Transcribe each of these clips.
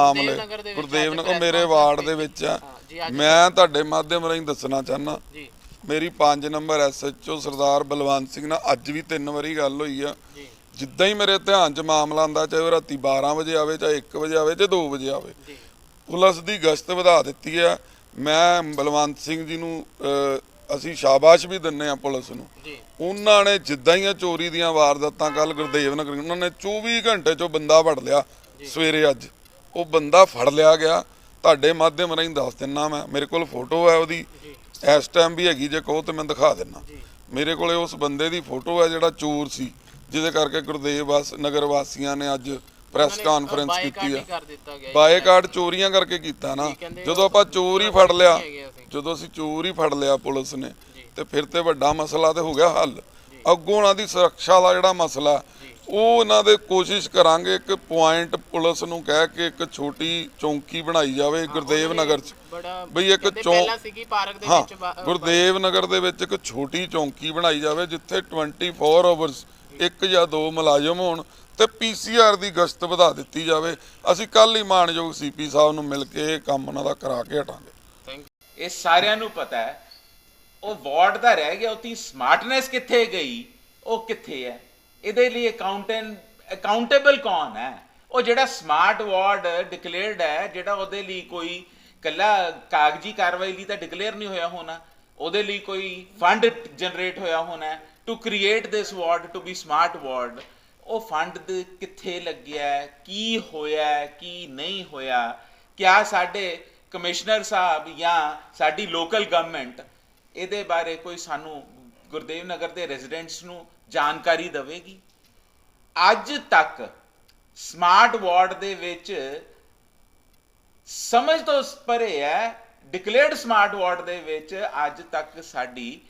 ਮਾਮਲੇ। ਗੁਰਦੇਵ ਨਗਰ ਮੇਰੇ ਵਾਰਡ ਦੇ। ਵਿੱਚ ਆ। ਮੈਂ ਤੁਹਾਡੇ ਮਾਧਿਅਮ ਰਾਹੀਂ ਦੱਸਣਾ ਚਾਹਨਾ ਜੀ। ਮੇਰੀ 5 ਨੰਬਰ ਐਸਐਚਓ ਸਰਦਾਰ ਬਲਵੰਤ ਸਿੰਘ ਨਾਲ ਅੱਜ ਵੀ ਤਿੰਨ ਵਾਰੀ ਗੱਲ ਹੋਈ ਆ। ਜਿੱਦਾਂ ਹੀ ਮੇਰੇ ਧਿਆਨ 'ਚ ਮਾਮਲਾ ਆਂਦਾ ਚਾਹੇ ਰਾਤੀ 12 ਵਜੇ ਆਵੇ ਚਾਹੇ 1 ਵਜੇ ਆਵੇ ਚਾਹੇ 2 ਵਜੇ ਆਵੇ। ਜੀ। ਪੁਲਿਸ ਦੀ ਗਸ਼ਤ ਵਧਾ ਦਿੱਤੀ ਆ। ਮੈਂ ਬਲਵੰਤ ਸਿੰਘ ਜੀ ਨੂੰ ਅਸੀਂ ਸ਼ਾਬਾਸ਼ ਵੀ ਦਿੰਨੇ ਆ ਪੁਲਿਸ ਨੂੰ। ਜੀ। ਉਹਨਾਂ ਨੇ ਜਿੱਦਾਂ ਹੀ ਚੋਰੀ ਦੀਆਂ ਵਾਰਦਾਤਾਂ ਕੱਲ ਗੁਰਦੇਵ ਨਗਰ ਉਹਨਾਂ ਨੇ 24 ਘੰਟੇ 'ਚੋਂ ਬੰਦਾ ਫੜ ਲਿਆ ਸਵੇਰੇ ਅੱਜ। ਉਹ ਬੰਦਾ ਫੜ ਲਿਆ ਗਿਆ। ਤੁਹਾਡੇ ਮਾਧਿਅਮ ਰਾਹੀਂ ਦੱਸ ਦਿੰਨਾ ਮੈਂ। ਮੇਰੇ ਕੋਲ ਫੋਟੋ ਹੈ ਉਹਦੀ। ਇਸ ਟਾਈਮ ਵੀ ਹੈਗੀ ਜੇ ਕਹੋ ਤੇ ਮੈਂ ਦਿਖਾ ਦਿੰਨਾ। ਜੀ। ਮੇਰੇ ਕੋਲੇ ਉਸ ਬੰਦੇ ਦੀ ਫੋਟੋ ਹੈ ਜਿਹੜਾ ਚੋਰ ਸੀ ਜਿਹਦੇ ਕਰਕੇ ਗੁਰਦੇਵ ਵਾਸ ਨਗਰ ਵਾਸੀਆਂ ਨੇ ਅੱਜ ਪ੍ਰੈਸ ਕਾਨਫਰੰਸ ਬਾਈਕਾਟ ਕੀਤੀ ਹੀ। ਬਾਏਕਾਟ ਚੋਰੀਆਂ ਕਰਕੇ ਕੀਤਾ ਨਾ। ਜਦੋਂ ਆਪਾਂ ਚੋਰ ਹੀ ਫੜ ਲਿਆ। ਜਦੋਂ ਅਸੀਂ ਚੋਰ ਹੀ ਫੜ ਲਿਆ ਪੁਲਿਸ ਨੇ। ਤੇ ਫਿਰ ਤੇ ਵੱਡਾ ਮਸਲਾ ਤੇ ਹੋ ਗਿਆ ਹੱਲ। ਅੱਗੋਂ ਉਹਨਾਂ ਦੀ ਸੁਰੱਖਿਆ ਦਾ ਜਿਹੜਾ ਮਸਲਾ। ਉਹ ਉਹਨਾਂ ਦੇ ਕੋਸ਼ਿਸ਼ ਕਰਾਂਗੇ ਇੱਕ ਪੁਆਇੰਟ ਪੁਲਿਸ ਨੂੰ ਕਹਿ ਕੇ ਇੱਕ ਛੋਟੀ ਚੌਂਕੀ ਬਣਾਈ ਜਾਵੇ ਗੁਰਦੇਵ ਨਗਰ 'ਚ। ਬਈ ਇੱਕ ਪਹਿਲਾਂ ਸੀਗੀ ਪਾਰਕ ਦੇ ਹਾਂ ਵਿੱਚ ਗੁਰਦੇਵ ਨਗਰ ਦੇ ਵਿੱਚ ਇੱਕ ਛੋਟੀ ਚੌਂਕੀ ਬਣਾਈ ਜਾਵੇ ਜਿੱਥੇ 24 ਆਵਰਸ ਇੱਕ ਜਾਂ ਦੋ ਮੁਲਾਜ਼ਮ ਹੋਣ ਤੇ ਪੀਸੀਆਰ ਦੀ ਗਸ਼ਤ ਵਧਾ ਦਿੱਤੀ ਜਾਵੇ। ਅਸੀਂ ਕੱਲ ਹੀ ਮਾਨਯੋਗ ਸੀਪੀ ਸਾਹਿਬ ਨੂੰ ਮਿਲ ਕੇ ਇਹ ਕੰਮ ਉਹਨਾਂ ਦਾ ਕਰਾ ਕੇ ਹਟਾਂਗੇ। ਇਹ ਸਾਰਿਆਂ ਨੂੰ ਪਤਾ ਹੈ ਉਹ ਵਾਰਡ ਦਾ ਰਹਿ ਗਿਆ ਉਹਦੀ ਸਮਾਰਟਨੈਸ ਕਿੱਥੇ ਗਈ ਉਹ ਕਿੱਥੇ ਹੈ? ਇਹਦੇ ਲਈ ਅਕਾਊਂਟੈਂਟ ਅਕਾਊਂਟੇਬਲ ਕੌਣ ਹੈ? ਉਹ ਜਿਹੜਾ ਸਮਾਰਟ ਵਾਰਡ ਡਿਕਲੇਅਰਡ ਹੈ, ਜਿਹੜਾ ਉਹਦੇ ਲਈ ਕੋਈ ਕੱਲਾ ਕਾਗਜ਼ੀ ਕਾਰਵਾਈ ਲਈ ਤਾਂ ਡਿਕਲੇਅਰ ਨਹੀਂ ਹੋਇਆ ਹੋਣਾ, ਉਹਦੇ ਲਈ ਕੋਈ ਫੰਡ ਜਨਰੇਟ ਹੋਇਆ ਹੋਣਾ to create this ward to be smart ward ਉਹ ਫੰਡ ਦੇ ਕਿੱਥੇ ਲੱਗਿਆ ਕੀ ਹੋਇਆ ਕੀ ਨਹੀਂ ਹੋਇਆ? ਕਿਆ ਸਾਡੇ ਕਮਿਸ਼ਨਰ ਸਾਹਿਬ ਜਾਂ ਸਾਡੀ ਲੋਕਲ ਗਵਰਨਮੈਂਟ ਇਹਦੇ ਬਾਰੇ ਕੋਈ ਸਾਨੂੰ ਗੁਰਦੇਵ ਨਗਰ ਦੇ ਰੈਜ਼ੀਡੈਂਟਸ ਨੂੰ ਜਾਣਕਾਰੀ ਦੇਵੇਗੀ। ਅੱਜ ਤੱਕ ਸਮਾਰਟ ਵਾਰਡ ਦੇ ਵਿੱਚ ਸਮਝ ਤੋਂ ਪਰੇ ਹੈ, ਡਿਕਲੇਅਰਡ ਸਮਾਰਟ ਵਾਰਡ ਦੇ ਵਿੱਚ ਅੱਜ ਤੱਕ ਸਾਡੀ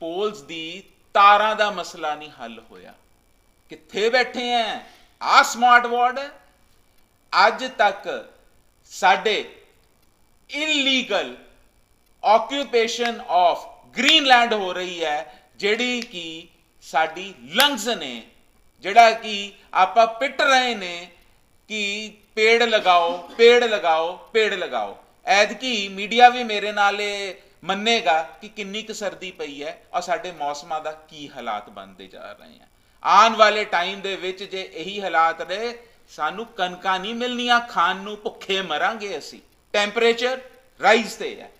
ਪੋਲਸ ਦੀ ਤਾਰਾਂ ਦਾ ਮਸਲਾ ਨਹੀਂ ਹੱਲ ਹੋਇਆ। ਕਿੱਥੇ ਬੈਠੇ ਐ? ਆ ਸਮਾਰਟ ਵਾਰਡ ਹੈ। ਅੱਜ ਤੱਕ ਸਾਡੇ ਇਲੀਗਲ ਆਕਿਊਪੇਸ਼ਨ ਆਫ ਗ੍ਰੀਨਲੈਂਡ ਹੋ ਰਹੀ ਹੈ, ਜਿਹੜੀ ਕਿ ਸਾਡੀ ਲੰਗਸ ਨੇ, ਜਿਹੜਾ ਕਿ ਆਪਾਂ ਪਿੱਟ ਰਹੇ ਨੇ ਕਿ ਪੇੜ ਲਗਾਓ ਪੇੜ ਲਗਾਓ ਪੇੜ ਲਗਾਓ। ਐਦਕੀ ਮੀਡੀਆ ਵੀ ਮੇਰੇ ਨਾਲ ਇਹ ਮੰਨੇਗਾ ਕਿ ਕਿੰਨੀ ਕੁ ਸਰਦੀ ਪਈ ਹੈ ਔਰ ਸਾਡੇ ਮੌਸਮਾਂ ਦਾ ਕੀ ਹਾਲਾਤ ਬਣਦੇ ਜਾ ਰਹੇ ਆ ਆਉਣ ਵਾਲੇ ਟਾਈਮ ਦੇ ਵਿੱਚ ਜੇ ਇਹੀ ਹਾਲਾਤ ਰਹੇ, ਸਾਨੂੰ ਕਣਕਾਂ ਨਹੀਂ ਮਿਲਣੀਆਂ, ਖਾਣ ਨੂੰ ਭੁੱਖੇ ਮਰਾਂਗੇ ਅਸੀਂ। ਟੈਂਪਰੇਚਰ ਰਾਈਜ਼ ਤੇ ਹੈ।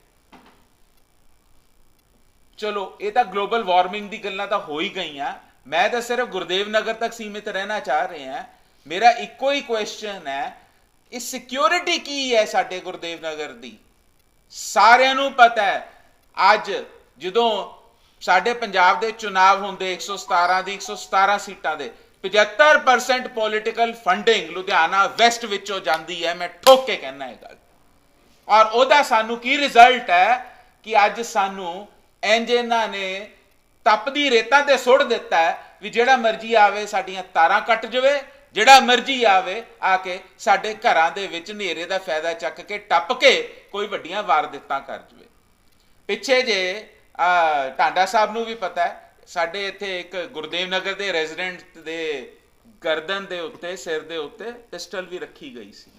ਚਲੋ, ਇਹ ਤਾਂ ਗਲੋਬਲ ਵਾਰਮਿੰਗ ਦੀ ਗੱਲਾਂ ਤਾਂ ਹੋ ਹੀ ਗਈਆਂ। ਮੈਂ ਤਾਂ ਸਿਰਫ ਗੁਰਦੇਵ ਨਗਰ ਤੱਕ ਸੀਮਿਤ ਰਹਿਣਾ ਚਾਹ ਰਿਹਾ ਮੇਰਾ ਇੱਕੋ ਹੀ ਕੁਐਸਚਨ ਹੈ, ਇਹ ਸਿਕਿਉਰਿਟੀ ਕੀ ਹੈ ਸਾਡੇ ਗੁਰਦੇਵ ਨਗਰ ਦੀ? ਸਾਰਿਆਂ ਨੂੰ ਪਤਾ ਹੈ, ਅੱਜ ਜਦੋਂ ਸਾਡੇ ਪੰਜਾਬ ਦੇ ਚੁਣਾਵ ਹੁੰਦੇ 117 ਦੀ 117 ਸੀਟਾਂ ਦੇ 75% ਪੋਲਿਟੀਕਲ ਫੰਡਿੰਗ ਲੁਧਿਆਣਾ ਵੈਸਟ ਵਿੱਚੋਂ ਜਾਂਦੀ ਹੈ, ਮੈਂ ਠੋਕ ਕੇ ਕਹਿਣਾ ਇਹ ਗੱਲ। ਔਰ ਉਹਦਾ ਸਾਨੂੰ ਕੀ ਰਿਜ਼ਲਟ ਹੈ ਕਿ ਅੱਜ ਸਾਨੂੰ ਇੰਜ ਇਹਨਾਂ ਨੇ ਤਪਦੀ ਰੇਤਾਂ ਤੇ ਸੁੱਟ ਦਿੱਤਾ ਵੀ ਜਿਹੜਾ ਮਰਜ਼ੀ ਆਵੇ, ਸਾਡੀਆਂ ਤਾਰਾਂ ਕੱਟ ਜਵੇ, ਜਿਹੜਾ ਮਰਜ਼ੀ ਆਵੇ, ਆ ਕੇ ਸਾਡੇ ਘਰਾਂ ਦੇ ਵਿੱਚ ਹਨੇਰੇ ਦਾ ਫਾਇਦਾ ਚੱਕ ਕੇ, ਟੱਪ ਕੇ ਕੋਈ ਵੱਡੀਆਂ ਵਾਰਦਾਤਾਂ ਕਰ ਜਵੇ। ਪਿੱਛੇ ਜੇ ਟਾਂਡਾ ਸਾਹਿਬ ਨੂੰ ਵੀ ਪਤਾ ਹੈ, ਸਾਡੇ ਇੱਥੇ ਇੱਕ ਗੁਰਦੇਵ ਨਗਰ ਦੇ ਰੈਜ਼ੀਡੈਂਟ ਦੇ ਗਰਦਨ ਦੇ ਉੱਤੇ, ਸਿਰ ਦੇ ਉੱਤੇ ਪਿਸਟਲ ਵੀ ਰੱਖੀ ਗਈ ਸੀ।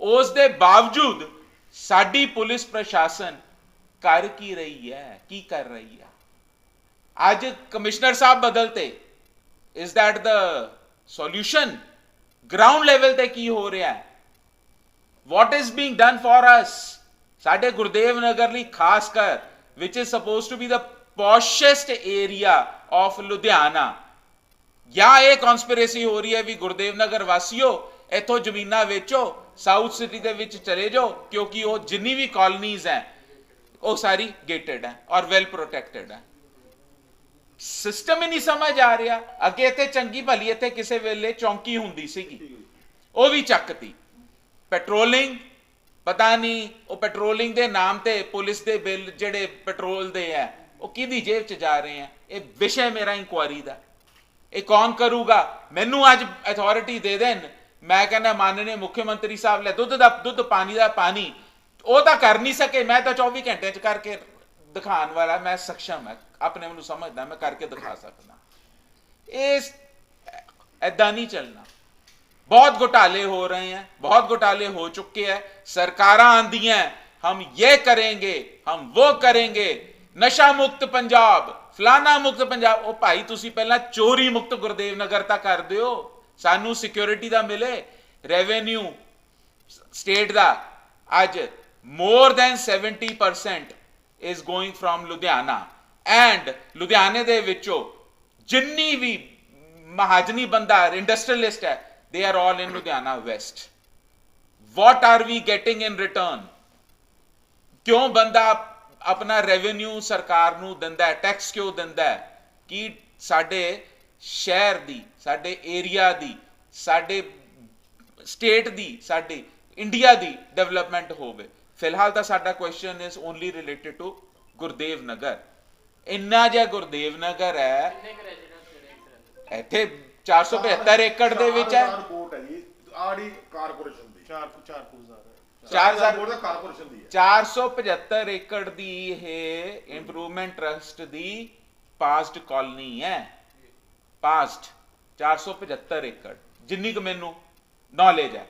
ਉਸ ਦੇ ਬਾਵਜੂਦ ਸਾਡੀ ਪੁਲਿਸ ਪ੍ਰਸ਼ਾਸਨ ਕਰ ਕੀ ਰਹੀ ਹੈ ਕੀ ਕਰ ਰਹੀ ਹੈ ਅੱਜ ਕਮਿਸ਼ਨਰ ਸਾਹਿਬ ਬਦਲਤੇ is that the solution? Ground level ਤੇ ਕੀ ਹੋ ਰਿਹਾ ਹੈ what is being done for us? ਸਾਡੇ ਗੁਰਦੇਵ ਨਗਰ ਲਈ ਖਾਸ ਕਰ which is supposed to be the poshest area of Ludhiana ਜਾਂ ਇਹ ਕਨਸਪੀਰੇਸੀ ਹੋ ਰਹੀ ਹੈ ਵੀ ਗੁਰਦੇਵ ਨਗਰ ਵਾਸੀਓ ਇੱਥੋਂ ਜ਼ਮੀਨਾਂ ਵੇਚੋ ਸਾਊਥ ਸਿਟੀ ਦੇ ਵਿੱਚ ਚਲੇ ਜਾਓ ਕਿਉਂਕਿ ਉਹ ਜਿੰਨੀ ਵੀ ਕਾਲੋਨੀਜ਼ ਹੈ ਉਹ ਸਾਰੀ ਗੇਟਡ ਹੈ ਔਰ ਵੈਲ ਪ੍ਰੋਟੈਕਟਡ ਹੈ। ਸਿਸਟਮ ਹੀ ਨਹੀਂ ਸਮਝ ਆ ਰਿਹਾ। ਅੱਗੇ ਇੱਥੇ ਚੰਗੀ ਭਲੀ ਇੱਥੇ ਕਿਸੇ ਵੇਲੇ ਚੌਂਕੀ ਹੁੰਦੀ ਸੀਗੀ। ਉਹ ਵੀ ਚੱਕਤੀ। ਪੈਟਰੋਲਿੰਗ ਪਤਾ ਨਹੀਂ ਉਹ ਪੈਟਰੋਲਿੰਗ ਦੇ ਨਾਮ ਤੇ ਪੁਲਿਸ ਦੇ ਬਿੱਲ ਜਿਹੜੇ ਪੈਟਰੋਲ ਦੇ ਆ ਉਹ ਕਿਹਦੀ ਜੇਬ 'ਚ ਜਾ ਰਹੇ ਆ ਇਹ ਵਿਸ਼ੇ ਮੇਰਾ ਇਨਕੁਆਰੀ ਦਾ। ਇਹ ਕੌਣ ਕਰੂਗਾ? ਮੈਨੂੰ ਅੱਜ ਅਥਾਰਟੀ ਦੇ ਦੇਣ। ਮੈਂ ਕਹਿੰਦਾ ਮਾਨनीय ਮੁੱਖ ਮੰਤਰੀ ਸਾਹਿਬ, ਲੈ ਦੁੱਧ ਦਾ, ਦੁੱਧ ਪਾਣੀ ਦਾ ਪਾਣੀ। ਉਹ ਤਾਂ ਕਰ ਨਹੀਂ ਸਕੇ, ਮੈਂ ਤਾਂ 24 ਘੰਟਿਆਂ 'ਚ ਕਰਕੇ ਦਿਖਾਉਣ ਵਾਲਾ, ਮੈਂ ਸક્ષਮ ਹਾਂ, ਆਪਣੇ ਨੂੰ ਸਮਝਦਾ, ਮੈਂ ਕਰਕੇ ਦਿਖਾ ਸਕਦਾ। ਇਸ ਐਦਾਂ ਨਹੀਂ ਚੱਲਣਾ। ਬਹੁਤ ਘੋਟਾਲੇ ਹੋ ਰਹੇ हैं ਬਹੁਤ ਘੋਟਾਲੇ ਹੋ ਚੁੱਕੇ हैं ਸਰਕਾਰਾਂ आंदी ਹਮ हम ये ਹਮ हम वो ਨਸ਼ਾ ਮੁਕਤ ਪੰਜਾਬ पंजाब ਫਲਾਣਾ ਮੁਕਤ ਪੰਜਾਬ, ਉਹ ਭਾਈ ਤੁਸੀਂ ਪਹਿਲਾਂ ਚੋਰੀ ਮੁਕਤ ਗੁਰਦੇਵ ਨਗਰ ਤਾਂ ਕਰ ਦਿਓ, ਸਾਨੂੰ ਸਿਕਿਉਰਿਟੀ ਦਾ ਮਿਲੇ ਰੈਵਨਿਊ ਸਟੇਟ ਦਾ, ਅੱਜ more than 70% is going from Ludhiana and ਲੁਧਿਆਣੇ ਦੇ ਵਿੱਚੋਂ ਜਿੰਨੀ ਵੀ ਮਹਾਜਨੀ ਬੰਦਾ ਇੰਡਸਟਰੀਅਲਿਸਟ ਹੈ they are all in Ludhiana West what are we getting in return ਕਿਉਂ ਬੰਦਾ ਆਪਣਾ ਰੈਵਨਿਊ ਸਰਕਾਰ ਨੂੰ ਦਿੰਦਾ ਹੈ? ਟੈਕਸ ਕਿਉਂ ਦਿੰਦਾ ਹੈ? ਕਿ ਸਾਡੇ ਸ਼ਹਿਰ ਦੀ, ਸਾਡੇ ਏਰੀਆ ਦੀ, ਸਾਡੇ ਸਟੇਟ ਦੀ, ਸਾਡੇ ਇੰਡੀਆ ਦੀ ਡਿਵੈਲਪਮੈਂਟ ਹੋਵੇ। ਫਿਲਹਾਲ ਤਾਂ ਸਾਡਾ question is only related to Gurdev Nagar. ਇੰਨਾ ਜਿਹਾ ਗੁਰਦੇਵ ਨਗਰ ਹੈ ਇੱਥੇ 475 ਏਕੜ ਦੇ ਵਿੱਚ ਹੈ। ਕੋਟ ਹੈ ਜੀ ਆੜੀ ਕਾਰਪੋਰੇਸ਼ਨ ਦੀ। ਚਾਰ ਚਾਰ ਕੁਜ਼ਾਰ ਚਾਰ ਹਜ਼ਾਰ- ਕੋਟ ਦਾ ਕਾਰਪੋਰੇਸ਼ਨ ਦੀ ਹੈ। 475 ਏਕੜ ਦੀ ਇਹ ਇੰਪਰੂਵਮੈਂਟ ਟਰਸਟ ਦੀ ਪਾਸਟ ਕਾਲਨੀ ਹੈ। Past 475 acre. ਜਿੰਨੀ ਕੁ ਮੈਨੂੰ ਨੌਲੇਜ ਹੈ।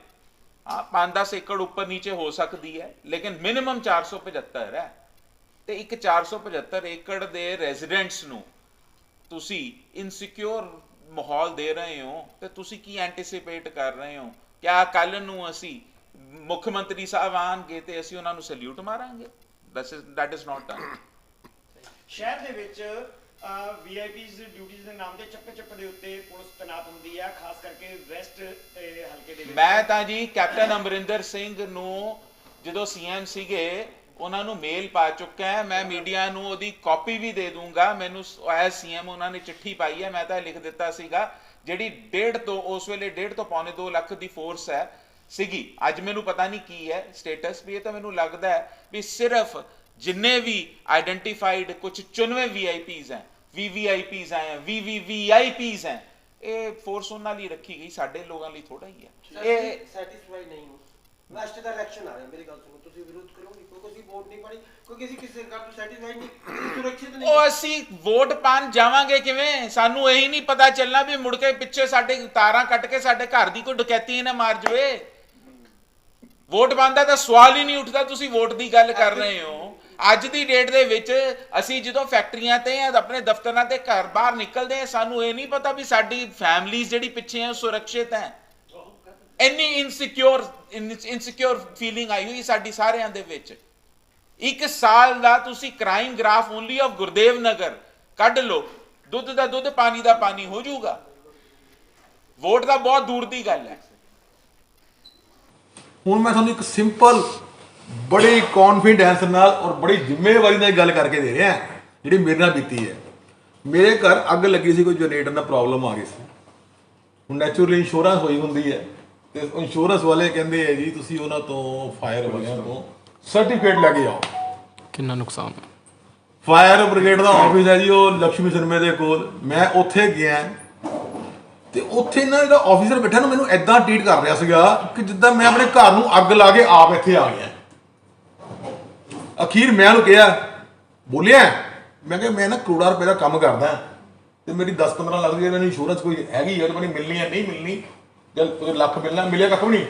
ਹਾਂ 5-10 ਏਕੜ ਉੱਪਰ ਨੀਚੇ ਹੋ ਸਕਦੀ ਹੈ, ਲੇਕਿਨ ਮਿਨੀਮਮ 475 ਹੈ। ਤੇ ਇੱਕ 475 ਏਕੜ ਦੇ ਰੈਜ਼ੀਡੈਂਟਸ ਨੂੰ ਤੁਸੀਂ ਇਨਸਿਕਿਉਰ ਮਾਹੌਲ ਦੇ ਰਹੇ ਹੋ ਤੇ ਤੁਸੀਂ ਕੀ ਐਂਟੀਸਿਪੇਟ ਕਰ ਰਹੇ ਹੋ? ਕਿਆ ਕੱਲ ਨੂੰ ਅਸੀਂ ਮੁੱਖ ਮੰਤਰੀ ਸਾਹਿਬ ਆਣਗੇ ਤੇ ਅਸੀਂ ਉਹਨਾਂ ਨੂੰ ਸੈਲੂਟ ਮਾਰਾਂਗੇ? That is that is not done ਸ਼ਹਿਰ ਦੇ ਵਿੱਚ ਵੀਆਈਪੀਜ਼ ਡਿਊਟੀਆਂ ਦੇ ਨਾਮ ਤੇ ਚੱਪੇ ਚੱਪੇ ਦੇ ਉੱਤੇ ਪੁਲਿਸ ਤੈਨਾਤ ਹੁੰਦੀ ਹੈ ਖਾਸ ਕਰਕੇ ਵੈਸਟ ਹਲਕੇ ਦੇ ਵਿੱਚ। ਮੈਂ ਤਾਂ ਜੀ ਕੈਪਟਨ ਅਮਰਿੰਦਰ ਸਿੰਘ ਨੂੰ ਜਦੋਂ ਸੀਐਮ ਸੀਗੇ, ਉਹਨਾਂ ਨੂੰ ਮੇਲ ਪਾ ਚੁੱਕਾ ਹੈ। ਮੈਂ ਮੀਡੀਆ ਨੂੰ ਉਹਦੀ ਕਾਪੀ ਵੀ ਦੇ ਦੂੰਗਾ। ਮੈਨੂੰ ਐਸ ਸੀਐਮ ਉਹਨਾਂ ਨੇ ਚਿੱਠੀ ਪਾਈ ਹੈ। ਮੈਂ ਤਾਂ ਲਿਖ ਦਿੱਤਾ ਸੀਗਾ, ਜਿਹੜੀ ਡੇਢ ਤੋਂ, ਉਸ ਵੇਲੇ ਡੇਢ ਤੋਂ ਪੌਣੇ 2 ਲੱਖ ਦੀ ਫੋਰਸ ਹੈ, ਸੀਗੀ। ਅੱਜ ਮੈਨੂੰ ਪਤਾ ਨਹੀਂ ਕੀ ਹੈ ਸਟੇਟਸ ਵੀ ਇਹ ਤਾਂ ਮੈਨੂੰ ਲੱਗਦਾ ਹੈ ਵੀ ਸਿਰਫ ਜਿੰਨੇ ਵੀ ਆਇਡੈਂਟੀਫਾਈਡ ਕੁਝ ਚੁਣਵੇਂ ਵੀਆਈਪੀਜ਼ ਹੈ ਵੀਵੀਆਈਪੀਜ਼ ਹੈ ਵੀਵੀਵੀਆਈਪੀਜ਼ ਹੈ। ਇਹ ਫੋਰਸ ਉਹਨਾਂ ਲਈ ਰੱਖੀ ਗਈ ਸਾਡੇ ਲੋਕਾਂ ਲਈ ਥੋੜਾ ਹੀ ਹੈ। ਇਹ ਸੈਟੀਸਫਾਈ ਨਹੀਂ ਹੋ। ਲਾਸਟ ਦਾ ਇਲੈਕਸ਼ਨ ਆ ਰਿਹਾ ਮੇਰੀ ਗੱਲ ਸੁਣੋ ਤੁਸੀਂ ਵਿਰੋਧ ਕਰੋਗੇ ਕੋਈ ਕੋਈ ਵੋਟ ਨਹੀਂ ਪਾਣੀ ਕੋਈ ਕਿਸੇ ਕਿਸੇ ਸਰਕਾਰ ਤੋਂ ਸੈਟੀਸਫਾਈ ਨਹੀਂ ਸੁਰੱਖਿਅਤ ਨਹੀਂ। ਉਹ ਅਸੀਂ ਵੋਟ ਪਾਣ ਜਾਵਾਂਗੇ ਕਿਵੇਂ? ਸਾਨੂੰ ਇਹੀ ਨਹੀਂ ਪਤਾ ਚੱਲਣਾ ਵੀ ਮੁੜ ਕੇ ਪਿੱਛੇ ਸਾਡੇ ਤਾਰਾਂ ਕੱਟ ਕੇ ਸਾਡੇ ਘਰ ਦੀ ਕੋਈ ਡਕੈਤੀ ਨਾ ਮਾਰ ਜਵੇ। ਵੋਟ ਪਾਉਂਦਾ ਤਾਂ ਸਵਾਲ ਹੀ ਨਹੀਂ ਉੱਠਦਾ ਤੁਸੀਂ ਵੋਟ ਦੀ ਗੱਲ ਕਰ ਰਹੇ ਹੋ। ਅੱਜ ਦੀ ਡੇਟ ਦੇ ਵਿੱਚ ਅਸੀਂ ਜਦੋਂ ਫੈਕਟਰੀਆਂ ਤੇ ਜਾਂ ਆਪਣੇ ਦਫ਼ਤਰਾਂ ਤੇ ਘਰ ਬਾਹਰ ਨਿਕਲਦੇ ਆ ਸਾਨੂੰ ਇਹ ਨਹੀਂ ਪਤਾ ਵੀ ਸਾਡੀ ਫੈਮਲੀਜ਼ ਜਿਹੜੀ ਪਿੱਛੇ ਹੈ ਸੁਰੱਖਿਅਤ ਹੈ। ਇੰਨੀ ਇਨਸਿਕਿਉਰ ਇਨਸਿਕਿਉਰ ਫੀਲਿੰਗ ਆਈ ਹੋਈ ਸਾਡੀ ਸਾਰਿਆਂ ਦੇ ਵਿੱਚ। ਇੱਕ ਸਾਲ ਦਾ ਤੁਸੀਂ crime graph only of Gurdev Nagar ਕੱਢ ਲਓ, ਦੁੱਧ ਦਾ ਦੁੱਧ, ਪਾਣੀ ਦਾ ਪਾਣੀ, ਹੋ ਜਾਊਗਾ। ਵੋਟ ਦਾ ਬਹੁਤ ਦੂਰ ਦੀ ਗੱਲ ਹੈ। ਹੁਣ ਮੈਂ ਤੁਹਾਨੂੰ ਇੱਕ ਸਿੰਪਲ ਬੜੀ ਕੌਨਫੀਡੈਂਸ ਨਾਲ ਔਰ ਬੜੀ ਜ਼ਿੰਮੇਵਾਰੀ ਨਾਲ ਇਹ ਗੱਲ ਕਰਕੇ ਦੇ ਰਿਹਾ ਜਿਹੜੀ ਮੇਰੇ ਨਾਲ ਬੀਤੀ ਹੈ। ਮੇਰੇ ਘਰ ਅੱਗ ਲੱਗੀ ਸੀ ਕੋਈ ਜਨਰੇਟਰ ਦਾ ਪ੍ਰੋਬਲਮ ਆ ਗਈ ਸੀ। ਹੁਣ ਨੈਚੁਰਲੀ ਇੰਸ਼ੋਰੈਂਸ ਹੋਈ ਹੁੰਦੀ ਹੈ। ਤੇ ਇੰਸ਼ੋਰੈਂਸ ਵਾਲੇ ਕਹਿੰਦੇ ਆ ਜੀ ਤੁਸੀਂ ਉਹਨਾਂ ਤੋਂ ਫਾਇਰ ਵਾਲਿਆਂ ਤੋਂ ਸਰਟੀਫਿਕੇਟ ਲੈ ਕੇ ਆਓ। ਕਿੰਨਾ ਨੁਕਸਾਨ? ਫਾਇਰ ਬ੍ਰਿਗੇਡ ਦਾ ਆਫਿਸ ਹੈ ਜੀ ਉਹ ਲక్ష్ਮੀ ਸਿਨਮੇ ਦੇ ਕੋਲ। ਮੈਂ ਉੱਥੇ ਗਿਆ। ਤੇ ਉੱਥੇ ਨਾ ਜਿਹੜਾ ਆਫੀਸਰ ਬੈਠਾ ਨਾ ਮੈਨੂੰ ਐਦਾਂ ਟ੍ਰੀਟ ਕਰ ਰਿਹਾ ਸੀਗਾ ਕਿ ਜਿੱਦਾਂ ਮੈਂ ਆਪਣੇ ਘਰ ਨੂੰ ਅੱਗ ਲਾ ਕੇ ਆਪ ਇੱਥੇ ਆ ਗਿਆ। ਅਖੀਰ ਮੈਂ ਉਹਨੂੰ ਕਿਹਾ ਬੋਲਿਆ ਮੈਂ ਕਿਹਾ ਮੈਂ ਨਾ ਕਰੋੜਾ ਰੁਪਏ ਦਾ ਕੰਮ ਕਰਦਾ ਤੇ ਮੇਰੀ 10-15 ਲੱਖ ਦੀ ਮੈਨੂੰ ਇੰਸ਼ੋਰੈਂਸ ਕੋਈ ਹੈਗੀ ਹੈ ਤੇ ਮੈਨੂੰ ਮਿਲਣੀ ਹੈ ਨਹੀਂ ਮਿਲਣੀ ਜਦ ਕੋਈ ਲੱਖ ਮਿਲਣਾ ਮਿਲਿਆ ਕੱਖ ਵੀ ਨਹੀਂ।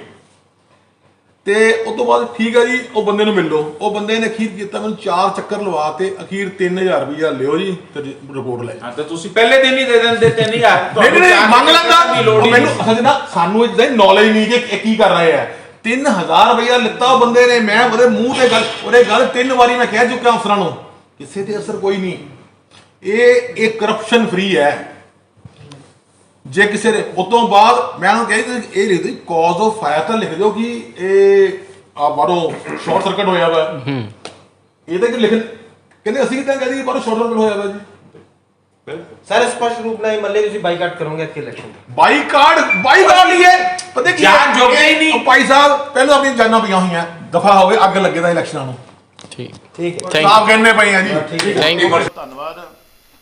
ਤੇ ਉਸ ਤੋਂ ਬਾਅਦ ਠੀਕ ਹੈ ਜੀ ਉਹ ਬੰਦੇ ਨੂੰ ਮਿਲ। ਲਓ ਉਹ ਬੰਦੇ ਨੇ ਅਖੀਰ ਕੀਤਾ ਮੈਨੂੰ ਚਾਰ ਚੱਕਰ ਲਵਾ ਤੇ ਅਖੀਰ 3000 ਰੁਪਇਆ ਲਿਓ ਜੀ ਤੇ ਰਿਪੋਰਟ ਲੈ। ਹਾਂ ਤਾਂ ਤੁਸੀਂ ਪਹਿਲੇ ਦਿਨ ਹੀ ਦੇ ਦਿੰਦੇ 3000 ਨਹੀਂ ਨਹੀਂ ਮੰਗ ਲੈਂਦਾ। ਮੈਨੂੰ ਨਾ ਸਾਨੂੰ ਇਦਾਂ ਨੌਲੇਜ ਨਹੀਂ ਕਿ ਕੀ ਕਰ ਰਹੇ ਆ। 3000 ਰੁਪਇਆ ਲਿੱਤਾ ਉਹ ਬੰਦੇ ਨੇ ਮੈਂ ਉਹਦੇ ਮੂੰਹ ਤੇ ਗੱਲ ਉਹਦੇ ਗੱਲ ਤਿੰਨ ਵਾਰੀ ਮੈਂ ਕਹਿ ਚੁੱਕਿਆ ਅਫਸਰਾਂ ਨੂੰ ਕਿਸੇ ਤੇ ਅਸਰ ਕੋਈ ਨਹੀਂ। ਇਹ ਇਹ ਕਰਪਸ਼ਨ ਫ੍ਰੀ ਹੈ। ਜੇ ਕਿਸੇ ਦੇ ਉਤੋਂ ਬਾਅਦ ਮੈਂ ਉਹਨੂੰ ਕਿਹਾ ਕਿ ਇਹ ਲਿਖ ਦਿਓ ਕਾਜ਼ ਆਫ ਫਾਇਰ ਤਾਂ ਲਿਖ ਦਿਓ ਕਿ ਇਹ ਆ ਬਾਹਰੋਂ ਸ਼ਾਰਟ ਸਰਕਟ ਹੋਇਆ ਵਾ। ਇਹ ਤਾਂ ਕਿ ਲਿਖਣ ਕਹਿੰਦੇ ਅਸੀਂ ਕਿਦਾਂ ਕਹਦੇ ਬਾਹਰੋਂ ਸ਼ਾਰਟ ਸਰਕਟ ਹੋਇਆ ਵਾ ਜੀ। ਸਰ ਸਪਸ਼ਟ ਰੂਪ ਨਾਲ ਇਹ ਮੱਲੇ ਤੁਸੀਂ ਬਾਈਕਾਟ ਕਰੋਗੇ ਇੱਥੇ election by card by card ਲਈ ਹੈ। ਪਤਾ ਕੀ ਜਾਨ ਜੋਗੇ ਹੀ ਨਹੀਂ। ਭਾਈ ਸਾਹਿਬ ਪਹਿਲਾਂ ਆਪਣੀਆਂ ਜਾਨਾਂ ਪਈਆਂ ਹੋਈਆਂ। ਦਫਾ ਹੋਵੇ ਅੱਗ ਲੱਗੇ ਦਾ ਇਲੈਕਸ਼ਨਾਂ ਨੂੰ। ਠੀਕ। ਠੀਕ ਹੈ। ਆਪ ਕਹਿੰਦੇ ਪਏ ਆ ਜੀ। ਥੈਂਕ ਯੂ ਧੰਨਵਾਦ।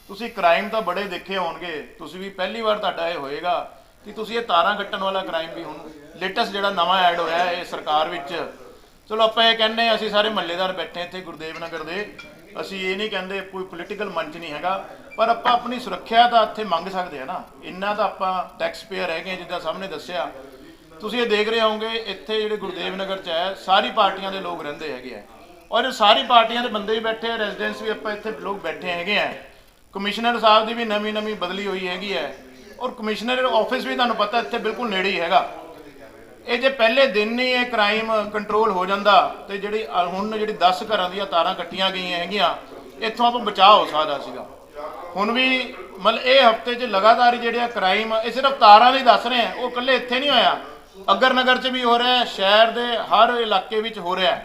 ਤੁਸੀਂ ਕ੍ਰਾਈਮ ਤਾਂ ਬੜੇ ਦੇਖੇ ਹੋਣਗੇ। ਤੁਸੀਂ ਵੀ ਪਹਿਲੀ ਵਾਰ ਤੁਹਾਡਾ ਇਹ ਹੋਏਗਾ ਕਿ ਤੁਸੀਂ ਇਹ ਤਾਰਾਂ ਕੱਟਣ ਵਾਲਾ ਕ੍ਰਾਈਮ ਵੀ ਹੁਣ ਲੇਟੈਸਟ ਜਿਹੜਾ ਨਵਾਂ ਐਡ ਹੋਇਆ ਹੈ ਇਹ ਸਰਕਾਰ ਵਿੱਚ। ਚਲੋ ਆਪਾਂ ਇਹ ਕਹਿੰਦੇ ਹਾਂ ਅਸੀਂ ਸਾਰੇ ਮਹੱਲੇਦਾਰ ਬੈਠੇ ਇੱਥੇ ਗੁਰਦੇਵ ਨਗਰ ਦੇ। ਅਸੀਂ ਇਹ ਨਹੀਂ ਕਹਿੰਦੇ ਕੋਈ ਪੋਲੀਟੀਕਲ ਮੰਚ ਨਹੀਂ ਹੈਗਾ ਪਰ ਆਪਾਂ ਆਪਣੀ ਸੁਰੱਖਿਆ ਤਾਂ ਇੱਥੇ ਮੰਗ ਸਕਦੇ ਆ ਨਾ। ਇੰਨਾ ਤਾਂ ਆਪਾਂ ਟੈਕਸ ਪੇਅਰ ਹੈਗੇ ਆ, ਜਿੱਦਾਂ ਸਾਹਮਣੇ ਦੱਸਿਆ। ਤੁਸੀਂ ਇਹ ਦੇਖ ਰਹੇ ਹੋਵੋਗੇ ਇੱਥੇ ਜਿਹੜੇ ਗੁਰਦੇਵ ਨਗਰ ਚ ਹੈ ਸਾਰੀ ਪਾਰਟੀਆਂ ਦੇ ਲੋਕ ਰਹਿੰਦੇ ਹੈਗੇ ਆ। ਔਰ ਇਹ ਸਾਰੀ ਪਾਰਟੀਆਂ ਦੇ ਬੰਦੇ ਵੀ ਬੈਠੇ ਆ ਰੈਜ਼ੀਡੈਂਸ ਵੀ ਆਪਾਂ ਇੱਥੇ ਲੋਕ ਬੈਠੇ ਹੈਗੇ ਆ। ਕਮਿਸ਼ਨਰ ਸਾਹਿਬ ਦੀ ਵੀ ਨਵੀਂ ਨਵੀਂ ਬਦਲੀ ਹੋਈ ਹੈਗੀ ਹੈ। ਔਰ ਕਮਿਸ਼ਨਰ ਆਫਿਸ ਵੀ ਤੁਹਾਨੂੰ ਪਤਾ ਇੱਥੇ ਬਿਲਕੁਲ ਨੇੜੇ ਹੀ ਹੈਗਾ। ਇਹ ਜੇ ਪਹਿਲੇ ਦਿਨ ਹੀ ਇਹ ਕ੍ਰਾਈਮ ਕੰਟਰੋਲ ਹੋ ਜਾਂਦਾ ਤੇ ਜਿਹੜੀ ਹੁਣ ਜਿਹੜੀ 10 ਘਰਾਂ ਦੀਆਂ ਤਾਰਾਂ ਕੱਟੀਆਂ ਗਈਆਂ ਹੈਗੀਆਂ, ਇੱਥੋਂ ਆਪਾਂ ਬਚਾਅ ਹੋ ਸਕਦਾ ਸੀਗਾ। ਹੁਣ ਵੀ ਮਤਲਬ ਇਹ ਹਫ਼ਤੇ 'ਚ ਲਗਾਤਾਰ ਜਿਹੜੇ ਆ ਕ੍ਰਾਈਮ ਇਹ ਸਿਰਫ ਤਾਰਾਂ ਲਈ ਦੱਸ ਰਹੇ ਆ, ਉਹ ਇਕੱਲੇ ਇੱਥੇ ਨਹੀਂ ਹੋਇਆ। ਅਗਰ ਨਗਰ 'ਚ ਵੀ ਹੋ ਰਿਹਾ, ਸ਼ਹਿਰ ਦੇ ਹਰ ਇਲਾਕੇ ਵਿੱਚ ਹੋ ਰਿਹਾ।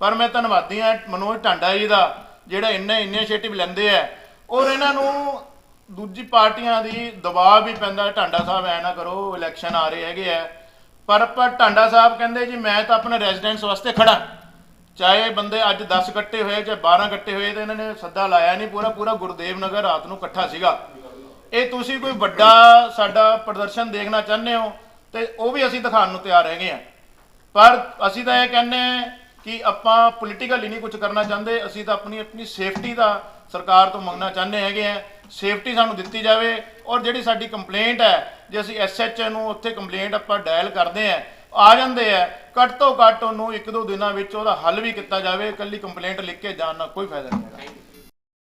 ਪਰ ਮੈਂ ਧੰਨਵਾਦੀ ਹਾਂ ਮਨੋਜ ਢਾਂਡਾ ਜੀ ਦਾ, ਜਿਹੜਾ ਇੰਨੇ ਇਨੀਸ਼ੀਏਟਿਵ ਲੈਂਦੇ ਆ। ਔਰ ਇਹਨਾਂ ਨੂੰ ਦੂਜੀ ਪਾਰਟੀਆਂ ਦੀ ਦਬਾਅ ਵੀ ਪੈਂਦਾ। ਢਾਂਡਾ ਸਾਹਿਬ ਐ ਨਾ ਕਰੋ ਇਲੈਕਸ਼ਨ ਆ ਰਹੇ ਹੈਗੇ ਆ। ਪਰ ਪਰ ਟਾਂਡਾ ਸਾਹਿਬ ਕਹਿੰਦੇ ਜੀ, ਮੈਂ ਤਾਂ ਆਪਣੇ ਰੈਜ਼ੀਡੈਂਟਸ ਵਾਸਤੇ ਖੜਾ ਚਾਹੇ ਬੰਦੇ ਅੱਜ 10 ਕੱਟੇ ਹੋਏ ਚਾਹੇ 12 ਕੱਟੇ ਹੋਏ, ਤੇ ਇਹਨਾਂ ਨੇ ਸੱਦਾ ਲਾਇਆ ਨਹੀਂ ਪੂਰਾ। ਪੂਰਾ ਗੁਰਦੇਵ ਨਗਰ ਰਾਤ ਨੂੰ ਇਕੱਠਾ ਸੀਗਾ। ਇਹ ਤੁਸੀਂ ਕੋਈ ਵੱਡਾ ਸਾਡਾ ਪ੍ਰਦਰਸ਼ਨ ਦੇਖਣਾ ਚਾਹੁੰਦੇ ਹੋ, ਤੇ ਉਹ ਵੀ ਅਸੀਂ ਦਿਖਾਉਣ ਨੂੰ ਤਿਆਰ ਹੈਗੇ ਆ। ਪਰ ਅਸੀਂ ਤਾਂ ਇਹ ਕਹਿੰਦੇ ਹਾਂ ਕਿ ਆਪਾਂ ਪੋਲੀਟੀਕਲੀ ਨਹੀਂ ਕੁਝ ਕਰਨਾ ਚਾਹੁੰਦੇ। ਅਸੀਂ ਤਾਂ ਆਪਣੀ ਆਪਣੀ ਸੇਫਟੀ ਦਾ ਸਰਕਾਰ ਤੋਂ ਮੰਗਣਾ ਚਾਹੁੰਦੇ ਹੈਗੇ ਆ। ਸੇਫਟੀ ਸਾਨੂੰ ਦਿੱਤੀ ਜਾਵੇ ਔਰ ਜਿਹੜੀ ਸਾਡੀ ਕੰਪਲੇਂਟ ਹੈ, ਜੇ ਅਸੀਂ ਐਸਐਚਏ ਨੂੰ ਉੱਥੇ ਕੰਪਲੇਂਟ ਆਪਾਂ ਡਾਇਲ ਕਰਦੇ ਆ ਆ ਜਾਂਦੇ ਆ ਘੱਟ ਤੋਂ ਘੱਟ ਉਹਨੂੰ ਇੱਕ ਦੋ ਦਿਨਾਂ ਵਿੱਚ ਉਹਦਾ ਹੱਲ ਵੀ ਕੀਤਾ ਜਾਵੇ, ਇਕੱਲੀ ਕੰਪਲੇਂਟ ਲਿਖ ਕੇ ਜਾਣ ਨਾਲ ਕੋਈ ਫਾਇਦਾ ਨਹੀਂ ਹੈਗਾ।